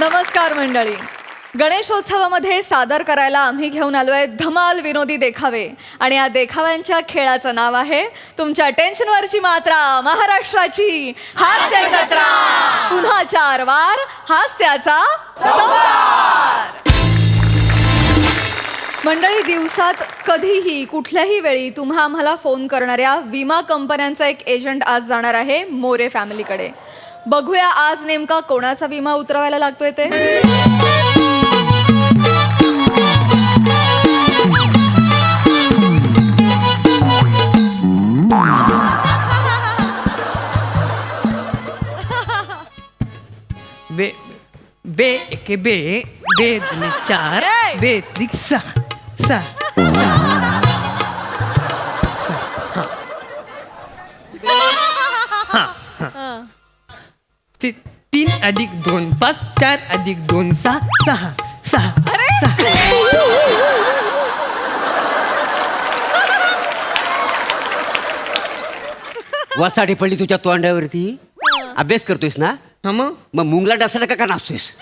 नमस्कार मंडळी. गणेशोत्सवामध्ये सादर करायला आम्ही घेऊन आलोय धमाल विनोदी देखावे. आणि या देखाव्यांच्या खेळाचं नाव आहे तुमच्या टेन्शनवरची मात्रा महाराष्ट्राची हास्य जत्रा. पुन्हा चार वार हास्याचा संसार मंडळी दिवसात कधीही कुठल्याही वेळी तुम्हा आम्हाला फोन करणाऱ्या विमा कंपन्यांचा एक एजंट आज जाणार आहे मोरे फॅमिलीकडे बघूया आज नेमका कोणाचा विमा उतरवायला लागतोय ते बे बे एके बे बे दुने चार! बे दिक सहा सहा अधिक दोन पाच चार अधिक दोन सहा सहा सहा अरे! वसाडी पडली तुझ्या तोंडावरती. अभ्यास करतोयस ना? हा मग? मग मुंगला डसला का का नाचतोयस?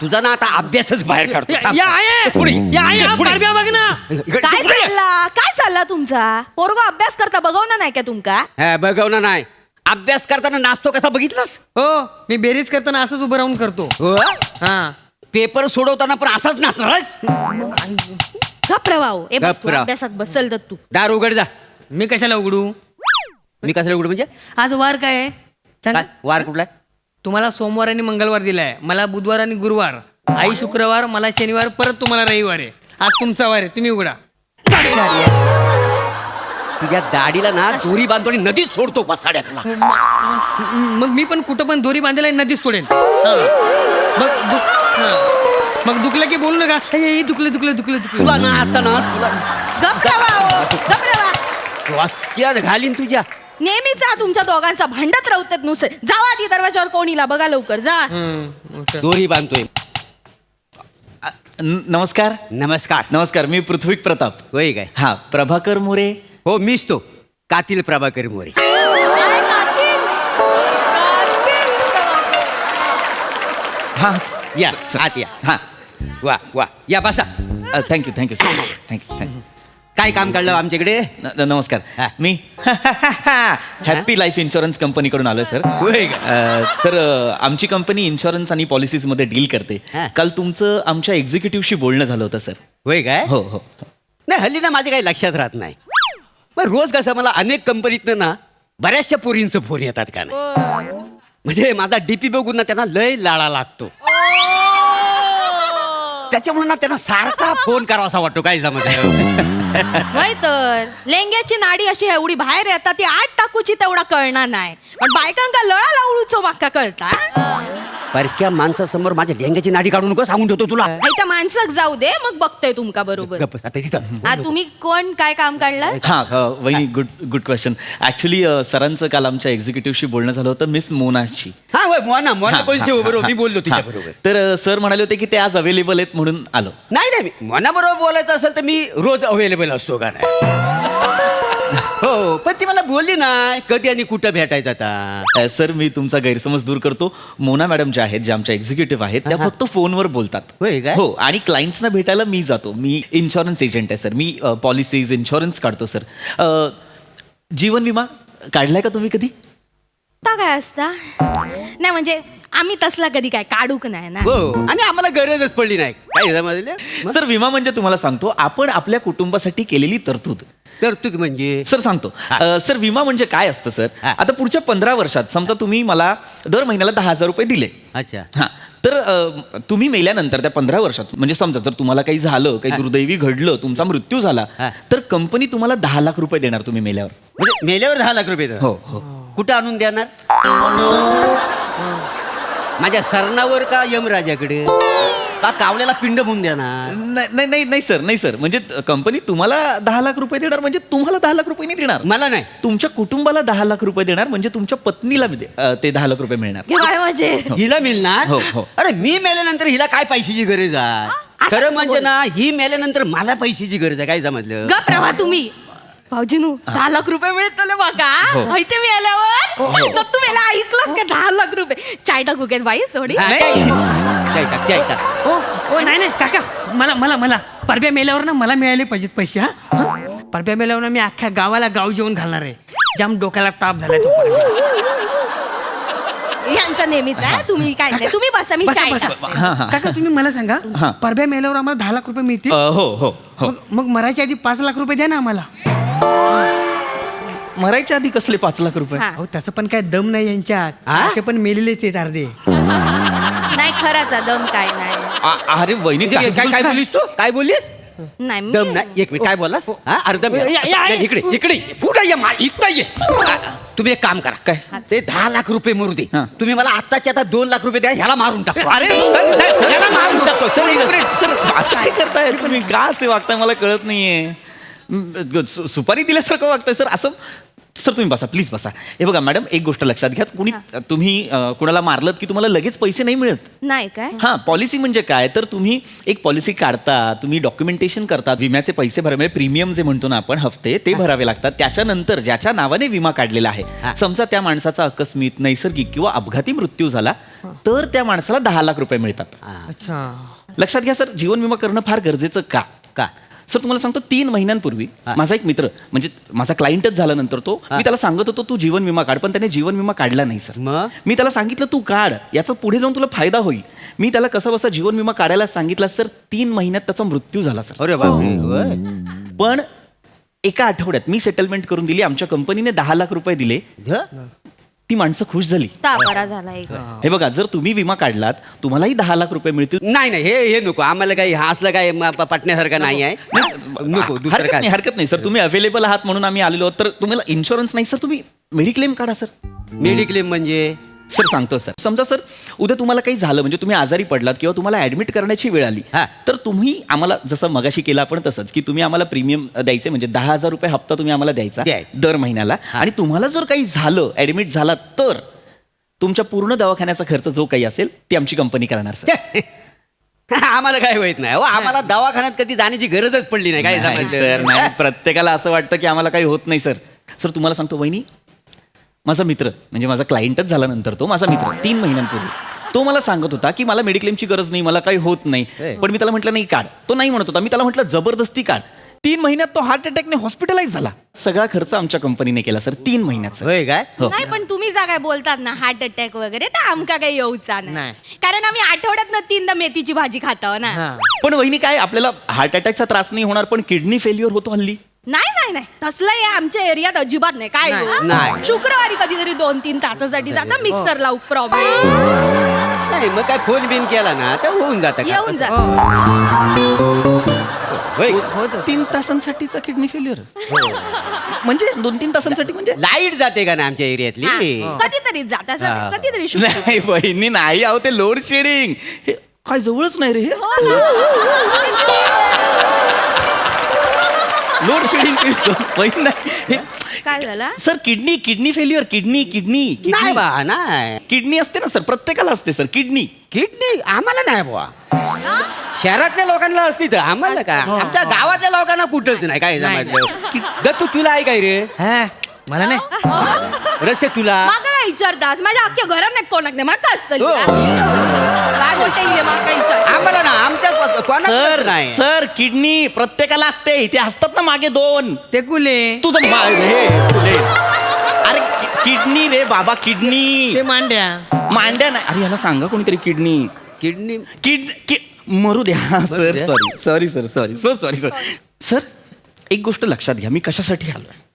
तुझा ना आता अभ्यासच बाहेर काढतो या- थांब. या आहे पुढे. या आहे हा पुढे. बारब्या बघ ना. इकडे- काय. चालला? काय चालला तुमचा? पोरगो अभ्यास करता बघवणार नाही का तुमका? हा, नाही. अभ्यास करताना नाचतो कसा बघितलास? हो मी बेरीज करताना असंच उभं राहून करतो. हो? हा. पेपर सोडवताना पण असाच ए बस गप्प तू राव. अभ्यासात बसल तर तू. दार उघड जा. मी कशाला उघडू? मी कशाला उघड म्हणजे? आज वार काय आहे? सांगा. काय? वार कुठला तुम्हाला सोमवार आणि मंगळवार दिलाय. मला बुधवार आणि गुरुवार. आई शुक्रवार मला शनिवार परत तुम्हाला रविवार आहे. आज तुमचा वार आहे. तुम्ही उघडा. तुझ्या दाढीला ना दोरी बांधतो आणि नदीत सोडतो पसाड्यातला मग मी पण कुठं पण दोरी बांधायला नदीच सोडेन. हा. मग हा. मग दुखलं की बोलू नका. "ए, ए, दुखलं दुखलं दुखलं दुखलं. तुला ना आता ना तुला वासक्यात घालीन तुझ्या. नेहमीचा तुमच्या दोघांचा भांडत राहतात नुसते जावा ती दरवाजावर कोणीला. बघा लवकर जा. हम्म, अच्छा. दोरी बांधतोय. न- नमस्कार. नमस्कार. नमस्कार मी पृथ्वी प्रताप. होय काय? हा प्रभाकर मोरे हो मीच तो. कातील प्रभाकर मोरे. हा या आत या. हा. वा वा. या बसा. Thank you thank you sir thank you thank you काय काम काढलं आमच्याकडे? न- नमस्कार. मी? हॅपी लाईफ इन्शुरन्स कंपनीकडून आलोय सर होय का? अ, सर अ, आमची कंपनी इन्शुरन्स आणि पॉलिसीजमध्ये डील करते. हा. काल तुमचं आमच्या एक्झिक्युटिव्हशी बोलणं झालं होतं सर होय काय? हो हो. नाही हल्ली ना माझ्या काही लक्षात राहत नाही. पण रोज कसं मला अनेक कंपनीतनं ना बऱ्याचशा पोरींचं फोन येतात का नाही? म्हणजे माझा डीपी बघून ना त्यांना लय लाळा लागतो. त्याच्यामुळे ना त्यांना सारखा फोन करावा असा वाटतो काय जमत होय तर. लेंग्याची नाडी अशी एवढी बाहेर येतात ती आठ टाकूची तेवढा कळणार नाही. पण बायकांका लळा लावळूचो माका कळता. परक्या माणसासमोर माझ्या डेंग्याची नाडी काढून नको सांगून ठेवतो तुला. त्या माणसाक जाऊ दे मग बघतोय तुमका बरोबर. गप्प, आता तिथं तुम्ही कोण काय काम काढलं? हा अ, वहिनी गुड गुड क्वेश्चन ऍक्च्युली सरांचं काल आमच्या एक्झिक्युटिव्हशी बोलणं झालं होतं मिस मोनाची हा होय मोना मोना हा, हा, बरोबर हा, मी बोललो हा. तुझ्या बरोबर. तर अ, सर म्हणाले होते की ते आज अवेलेबल आहेत म्हणून आलो. नाही नाही मी मनाबरोबर बोलायचं असेल तर मी रोज अवेलेबल असतो का नाही? हो पण ती मला बोलली नाही कधी आणि कुठं भेटायचं आता. अ, सर मी तुमचा गैरसमज दूर करतो. मोना मॅडम ज्या आहेत ज्या आमच्या एक्झिक्युटिव्ह आहेत त्या फक्त फोनवर बोलतात. होय काय? हो आणि क्लायंट्सना भेटायला मी जातो. मी इन्शुरन्स एजंट आहे सर. मी पॉलिसीज इन्शुरन्स काढतो सर. अ, जीवन विमा काढलाय का तुम्ही कधी? ता काय असता? नाही म्हणजे आम्ही तसला कधी काय काढूक नाही ना. हो. आणि आम्हाला गरजच पडली नाही. काय समजलं? सर विमा म्हणजे तुम्हाला सांगतो आपण आपल्या कुटुंबासाठी केलेली तरतूद. तरतूद म्हणजे? सर सांगतो. अ, सर विमा म्हणजे काय असतं सर? हा. आता पुढच्या पंधरा वर्षात समजा तुम्ही मला दर महिन्याला दहा हजार रुपये दिले. अच्छा. हा. तर अ, तुम्ही मेल्यानंतर त्या पंधरा वर्षात म्हणजे समजा जर तुम्हाला काही झालं काही दुर्दैवी घडलं तुमचा मृत्यू झाला हा. तर कंपनी तुम्हाला दहा लाख रुपये देणार तुम्ही मेल्यावर. म्हणजे मेल्यावर दहा लाख रुपये देणार. हो हो. कुठं आणून देणार? माझ्या सरणावर का यमराजाकडे? का कावल्याला पिंड म्हणून देणार? नाही नाही नाही नाही सर नाही सर. म्हणजे कंपनी तुम्हाला दहा लाख रुपये देणार? म्हणजे तुम्हाला दहा लाख रुपये नाही देणार. मला नाही. तुमच्या कुटुंबाला दहा लाख रुपये देणार म्हणजे तुमच्या पत्नीला बी दे- अ, ते दहा लाख रुपये मिळणार. हे काय म्हणजे? हिला मिळणार? हो, हो. अरे मी मेल्यानंतर हिला काय पैशाची गरज आहे? खरं म्हणजे ना ही मेल्यानंतर मला पैशाची गरज आहे काय समजलं? गप राहा तुम्ही. भाऊजीनू दहा लाख रुपये मिळतले बघा. माहिती मी आल्यावर तर तू मला ऐकलंस का? दहा लाख रुपये. चाय टाकू घेत बाईस थोडी? हा. ओ ओ नाही नाही काका मला मला मला. परब्या मेल्यावर ना मला मिळाले पाहिजेत पैसे हा? हं? परब्या मेल्यावर ना मी अख्ख्या गावाला गाव जेवण घालणार आहे. जाम डोक्याला ताप झालाय तो परब्या. यांचा नेहमीच आहे तुम्ही काय नाही. तुम्ही बसा मी बसा, चाय बसा. टाकते. हा, हा. काका तुम्ही मला सांगा हा. परब्या मेल्यावर आम्हाला दहा लाख रुपये मिळतील? अ, हो हो हो. मग मग मरायच्या आधी पाच लाख रुपये द्या ना आम्हाला. मरायच्या आधी कसले पाच लाख रुपये? हा. अहो तसं पण काय दम नाही यांच्यात. हा? असे पण मेलेलेच आहेत अर्धे. नाही खराचा दम काय नाही. आ- अरे वहिनी काय काय काय बोलीस तू? काय बोलीस नाही मी- दम नाही. एक मिनिट काय बोललास? हा. अर्ध मिनिट. या- या- या- इकडे इकडे. ये. पुढे ये मा- इथं ये. आ, तुम्ही एक काम करा. काय? ते दहा लाख रुपये मरू दे. हा. तुम्ही मला आत्ताच्या आता दोन लाख रुपये द्या ह्याला मारून टाकतो अरे सर, नाही, सर, याला मारून टाकतो सर सर असं काय करताय? तुम्ही का असे वागताय मला कळत नाहीये. सुपारी दिल्यासारखं वागताय सर. असं सर तुम्ही बसा प्लीज बसा. हे बघा मॅडम एक गोष्ट लक्षात घ्या. कुणी तुम्ही अ, कुणाला मारलत की तुम्हाला लगेच पैसे नाही मिळत? नाही काय? हा पॉलिसी म्हणजे काय? तर तुम्ही एक पॉलिसी काढता तुम्ही डॉक्युमेंटेशन करता विम्याचे पैसे भरावे म्हणजे प्रीमियम जे म्हणतो ना आपण हफ्ते ते भरावे लागतात. त्याच्यानंतर ज्याच्या नावाने विमा काढलेला आहे हा. समजा त्या माणसाचा अकस्मित नैसर्गिक किंवा अपघाती मृत्यू झाला तर त्या माणसाला दहा लाख रुपये मिळतात. अच्छा. लक्षात घ्या सर. जीवन विमा करणं फार गरजेचं का? का? सर तुम्हाला सांगतो तीन महिन्यांपूर्वी हा. माझा एक मित्र म्हणजे माझा क्लायंटच झाल्यानंतर तो हा. मी त्याला सांगत होतो तू जीवन विमा काढ पण त्याने जीवन विमा काढला नाही सर मग? मी त्याला सांगितलं तू काढ याचा पुढे जाऊन तुला फायदा होईल मी त्याला कसा बसा जीवन विमा काढायला सांगितला सर तीन महिन्यात त्याचा मृत्यू झाला सर अरे बापरे होय. पण एका आठवड्यात मी सेटलमेंट करून दिली आमच्या कंपनीने दहा लाख रुपये दिले ह? ती माणसं खुश झाली. ता बरा झाला एक. हे. बघा जर तुम्ही विमा काढलात तुम्हालाही दहा लाख रुपये मिळतील. नाही नाही हे हे नको. आम्हाला काही हा असलं काय म- प- पटण्यासारखं नाही आहे. नको दुसरं हरकत काय? नाही हरकत नाही सर. तुम्ही अवेलेबल आहात म्हणून आम्ही आलेलो आहोत. तर तुम्हाला इन्शुरन्स नाही सर. तुम्ही मेडिक्लेम काढा सर. मेडिक्लेम म्हणजे? सर सांगतो सर. समजा सर उद्या तुम्हाला काही झालं म्हणजे तुम्ही आजारी पडलात किंवा तुम्हाला ऍडमिट करण्याची वेळ आली हा. तर तुम्ही आम्हाला जसं मगाशी केलं आपण तसंच की तुम्ही आम्हाला प्रीमियम द्यायचे म्हणजे दहा हजार रुपये हप्ता तुम्ही आम्हाला द्यायचा द्यायचा. दर महिन्याला. आणि तुम्हाला जर काही झालं ऍडमिट झाला तर तुमच्या पूर्ण दवाखान्याचा खर्च जो काही असेल ती आमची कंपनी करणार सर. आम्हाला काय होत नाही. हो आम्हाला दवाखान्यात कधी जाण्याची गरजच पडली नाही काय नाही, सांगायचं? सर नाही. प्रत्येकाला असं वाटतं की आम्हाला काही होत नाही सर. सर तुम्हाला सांगतो वहिनी माझा मित्र म्हणजे माझा क्लायंटच झाल्यानंतर तो माझा मित्र तीन महिन्यांपूर्वी. तो मला सांगत होता की मला मेडिक्लेमची गरज नाही मला काही होत नाही. पण मी त्याला म्हटलं नाही काढ. तो नाही म्हणत होता. मी त्याला म्हटलं जबरदस्ती काढ. तीन महिन्यात तो हार्ट अटॅकने हॉस्पिटलाइज झाला. सगळा खर्च आमच्या कंपनीने केला सर. तीन महिन्याचा. होय काय? हो. नाही पण तुम्ही जा काय बोलतात ना हार्ट अटॅक वगैरे तर आमका काही येऊचा नाही. नाही. कारण आम्ही आठवड्यात ना तीनदा मेथीची भाजी खातो ना. पण वहिनी काय आपल्याला हार्ट अटॅकचा त्रास नाही होणार पण किडनी फेल्युअर होतो हल्ली. नाही नाही नाही तसलं हे आमच्या एरियात अजिबात नाही काय नाही. हो? नाही. शुक्रवारी कधीतरी दोन तीन तासासाठी जाता मिक्सर लावू प्रॉब्लेम नाही मग काय फोन बिन केला ना तर होऊन जातं का? येऊन जा होय होतो तीन तासांसाठीचा किडनी फेल्युअर म्हणजे दोन तीन तासांसाठी म्हणजे लाइट जाते का ना आमच्या एरियातली हा. कधीतरी जाता सर हा. कधीतरी शुक्रवारी. नाही बहिणी नाही अहो ते लोड शेडिंग हे काय जवळच नाही रे हे हो ना. लोड शेडिंग बहीण नाही हे- काय झालं? Sir kidney kidney failure kidney kidney नाही किडनी बा नाही. किडनी असते ना सर प्रत्येकाला असते सर किडनी. किडनी आम्हाला नाही बुवा. शहरातल्या लोकांना असती तर आम्हाला काय आमच्या गावातल्या लोकांना कुठंच नाही काय नाही, समजलं दत्तू तुला आहे काय रे? हा. मला नाही. रस्य तुला? माका काय विचारतास. माझ्या अख्ख्या घरात नाही कोणाक नाही. माका असतं हो. काय बोलते इले माका विचार? आम्हाला ना आमच्या सर नाही. सर किडनी प्रत्येकाला असते. इथे असतात ना मागे दोन. ते कुले. तुझं मा- हे. अरे कि- किडनी रे बाबा किडनी. ते मांड्या. मांड्या नाही. अरे याला सांगा कोणीतरी किडनी. किडनी किड कि मरू द्या. सर द्या. Sorry sorry sir sorry so sorry sir sir एक गोष्ट लक्षात घ्या. मी कशासाठी आलोय?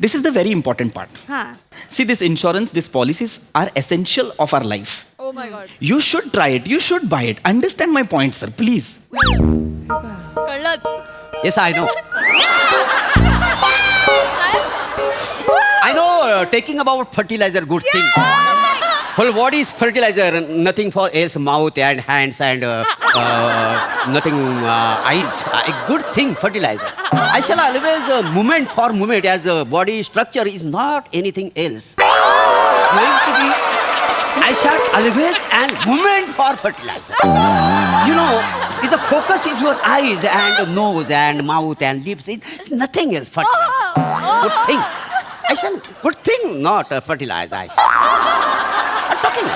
This is the very important part. Huh. See, this insurance, these policies are essential of our life. Oh my god. You should try it. You should buy it. Understand my point, sir. Please. Yes, I know. I know uh, taking about fertilizer good thing. Whole body is fertilizer, nothing for else, mouth and hands and uh, uh, nothing uh, eyes. A good thing, fertilizer. I shall always uh, movement for movement as uh, body structure is not anything else. I shall always and movement for fertilizer. You know, is the focus is your eyes and nose and mouth and lips. It's nothing else. Fertilizer. good thing. I said good thing, not uh, fertilizer. I said. I'm talking.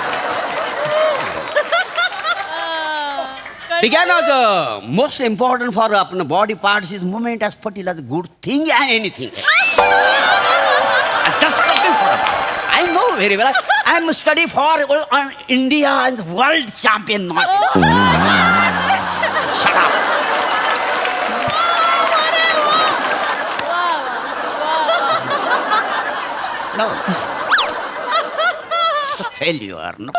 Began as uh, most important for uh, body parts is movement as fertilizer, good thing and anything. I'm just talking for I know very well. I'm study for uh, India and world champion. Not Shut up. No. Failure. No,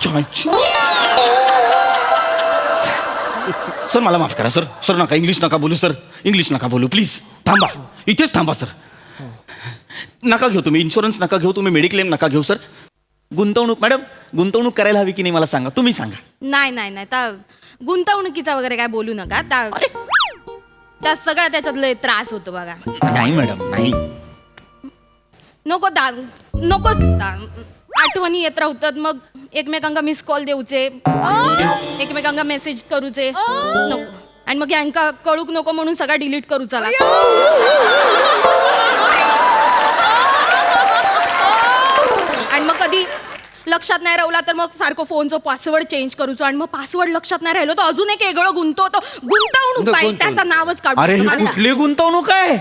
choice. Sir मला माफ करा sir sir नका English नका बोलू sir English नका बोलू please थांबा. इथेच थांबा सर नका घेऊ तुम्ही. इन्शुरन्स नका घेऊ तुम्ही मेडिक्लेम नका घेऊ सर गुंतवणूक मॅडम गुंतवणूक करायला हवी की नाही मला सांगा. तुम्ही सांगा. नाही नाही नाही. त्या गुंतवणुकीचा वगैरे काय बोलू नका. त्या त्या सगळ्या त्याच्यात लय त्रास होतो बघा. नाही मॅडम नाही. नको दा नकोच दा आठवणी येत राहतात. मग एकमेकांका मिस कॉल देऊचे. एकमेकांका मेसेज करूचे. नको. आणि मग यांका कळूक नको म्हणून सगळा डिलीट करू चला. आणि मग कधी लक्षात नाही राहिला तर मग सारखं फोनचं पासवर्ड चेंज करूचो आणि मग पासवर्ड लक्षात नाही राहिलो तर अजून एक वेगळं गुंतवतो गुंतवणूक काय गुंतवणूक. त्याचं नावच काढू अरे ही. कुठली गुंतवणूक आहे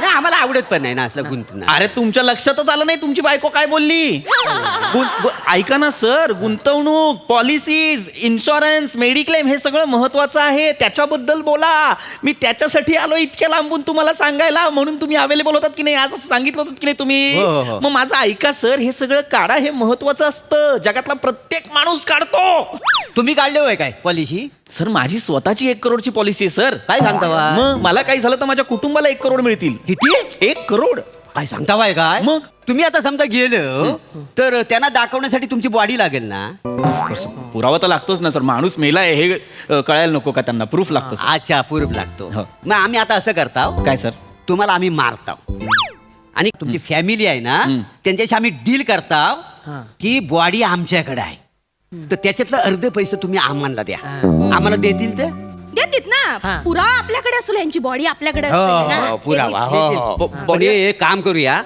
नाही आम्हाला आवडत पण नाही ना असलं गुंतवणूक अरे तुमच्या लक्षातच आलं नाही तुमची बायको काय बोलली? गुं- गु- ऐका ना सर. गुंतवणूक पॉलिसीज इन्शुरन्स मेडिक्लेम हे सगळं महत्वाचं आहे. त्याच्याबद्दल बोला. मी त्याच्यासाठी आलो इतक्या लांबून तुम्हाला सांगायला. म्हणून तुम्ही अवेलेबल होतात की नाही? आज असं सांगितलं होतं की नाही तुम्ही? हो, हो, हो. मग माझं ऐका सर. हे सगळं काढा. हे महत्वाचं असतं. जगातला प्रत्येक माणूस काढतो. तुम्ही काढले होय काय? पॉलिसी? सर माझी स्वतःची एक करोडची पॉलिसी आहे सर. काय सांगता बा? मग मला काही झालं तर माझ्या कुटुंबाला एक करोड मिळतील. किती? एक करोड. काय सांगता बाय काय? मग? तुम्ही आता समजा गेलं तर त्यांना दाखवण्यासाठी तुमची बॉडी लागेल ना? पुरावा तर लागतोच ना सर. माणूस मेला आहे हे अ, कळायला नको का त्यांना? प्रूफ लागतो. अच्छा पूर्व लागतो. हो. मग आम्ही आता असं करता काय सर? तुम्हाला आम्ही मारताव. आणि तुमची फॅमिली आहे ना त्यांच्याशी आम्ही डील करताव की बॉडी आमच्याकडे आहे. तर त्याच्यातलं अर्ध पैसे तुम्ही आम्हाला द्या. आम्हाला देतील ते? देतील ना. पुरावा आपल्याकडे असतो यांची बॉडी आपल्याकडे असते ना. हो, पुरावा हो, देतील, हो. ब- पण हे एक काम करूया.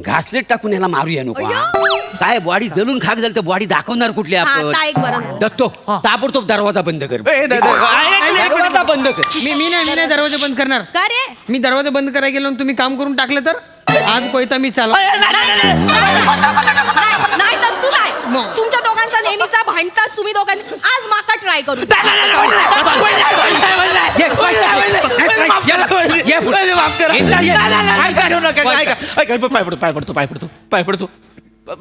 घासलेट टाकून ह्याला मारूया नको हा. काय बॉडी जलून खाक झाली तर बॉडी दाखवणार कुठली हा, आपण? ता एक बरं झालं. दत्तो ताबडतोब दरवाजा बंद कर. ए, दरवाजा बंद कर. मी मी नाही मी नाही दरवाजे बंद करणार. का रे? मी दरवाजे बंद करायला गेलो आणि तुम्ही काम करून टाकलं तर? आज कोयता मी चालव नाही नाही तर तू नाही मग. तुमच्या दोघांचा नेहमीचा भांडताच तुम्ही दोघांनी आज माका ट्राय करू पाय पडतो पाय पडतो पाय पडतो पाय पडतो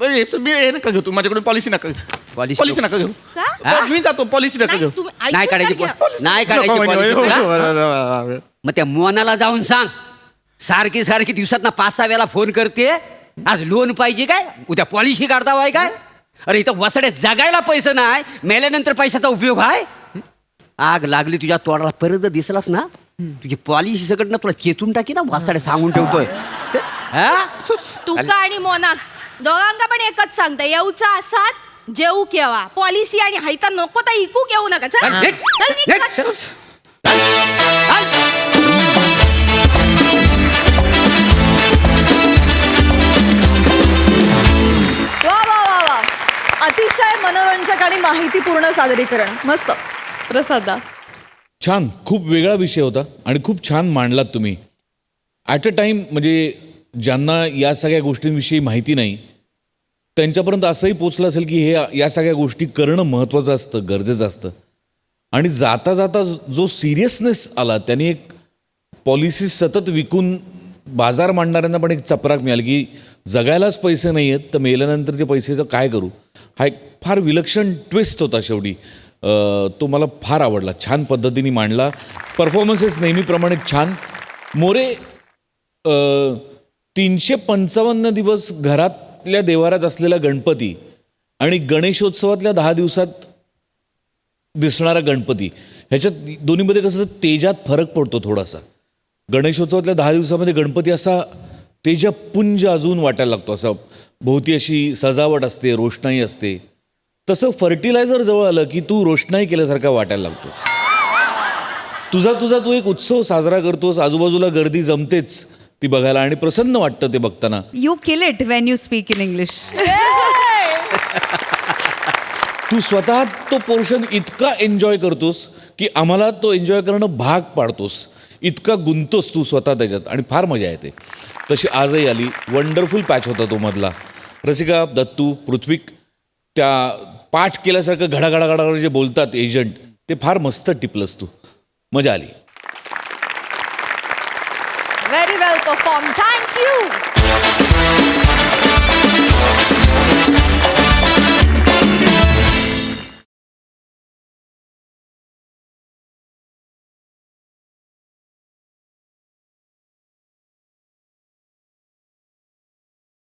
हे सर, मी हे नका घेऊ तू माझ्याकडून पॉलिसी नका Policy पॉलिसी नका घेऊ का? मी जातो पॉलिसी नका नाही, घेऊ तुम्ही ऐकून नाही काढायची घ्या. नाही काढायची हा? मग त्या मोनाला जाऊन सांग सारखी सारखी दिवसात ना पाच सहा वेळा फोन करते आज लोन पाहिजे काय उद्या पॉलिसी काढता वाय काय अरे इथं वसडे जगायला पैसे नाही मेल्यानंतर पैशाचा उपयोग आहे आग लागली तुझ्या तोडाला परत जर दिसलास ना? तुझी पॉलिसी सकट ना तुला चेतून टाकी ना वासाडे सांगून ठेवतोय. हा? तुका आणि मोना दोघांका पण एकच सांगता येऊचा असात जेऊ केव्हा पॉलिसी आणि हायता नको तर इकू घेऊ नका. चल. चल, निघ. चल, निघ, मनोरंजक आणि माहितीपूर्ण सादरीकरण. मस्त. प्रसादा छान. खूप वेगळा विषय होता आणि खूप छान मांडलात तुम्ही. ॲट अ टाईम म्हणजे ज्यांना या सगळ्या गोष्टींविषयी माहिती नाही त्यांच्यापर्यंत असंही पोचलं असेल की हे या सगळ्या गोष्टी करणं महत्त्वाचं असतं गरजेचं असतं. आणि जाता जाता जो सिरियसनेस आला त्यांनी एक पॉलिसी सतत विकून बाजार मांडणाऱ्यांना पण एक चपराक मिळाली की जगायलाच पैसे नाही आहेत तर मेल्यानंतरचे पैसेचं काय करू? हा एक फार विलक्षण ट्विस्ट होता शेवटी. तो मला फार आवडला. छान पद्धतीने मांडला. परफॉर्मन्सेस नेहमीप्रमाणे छान. मोरे तीनशे पंचावन्न दिवस घरातल्या देवारात असलेला गणपती आणि गणेशोत्सवातल्या दहा दिवसात दिसणारा गणपती. ह्याच्यात दोन्हीमध्ये कसं तेजात फरक पडतो थोडासा. गणेशोत्सवातल्या दहा दिवसामध्ये गणपती असा तेजपुंज अजून वाटायला लागतो. असं भोवती अशी सजावट असते रोषणाई असते. तसं फर्टिलायझर जवळ आलं की तू रोषणाई केल्यासारखा वाटायला लागतो. तुझा तुझा तू एक उत्सव साजरा करतोस आजूबाजूला गर्दी जमतेच ती बघायला आणि प्रसन्न वाटतं ते बघताना. You kill it when you speak in English. तू स्वतः तो पोर्शन इतका एन्जॉय करतोस की आम्हाला तो एन्जॉय करणं भाग पाडतोस. इतका गुंतोस तू स्वतः त्याच्यात आणि फार मजा येते. तशी आजही आली. वंडरफुल पॅच होता तो मधला. रसिका दत्तू पृथ्वीक त्या पाठ केल्यासारखं घडाघडा जे बोलतात एजंट ते फार मस्त टिपलंस तू. मजा आली. व्हेरी वेल परफॉर्म थँक्यू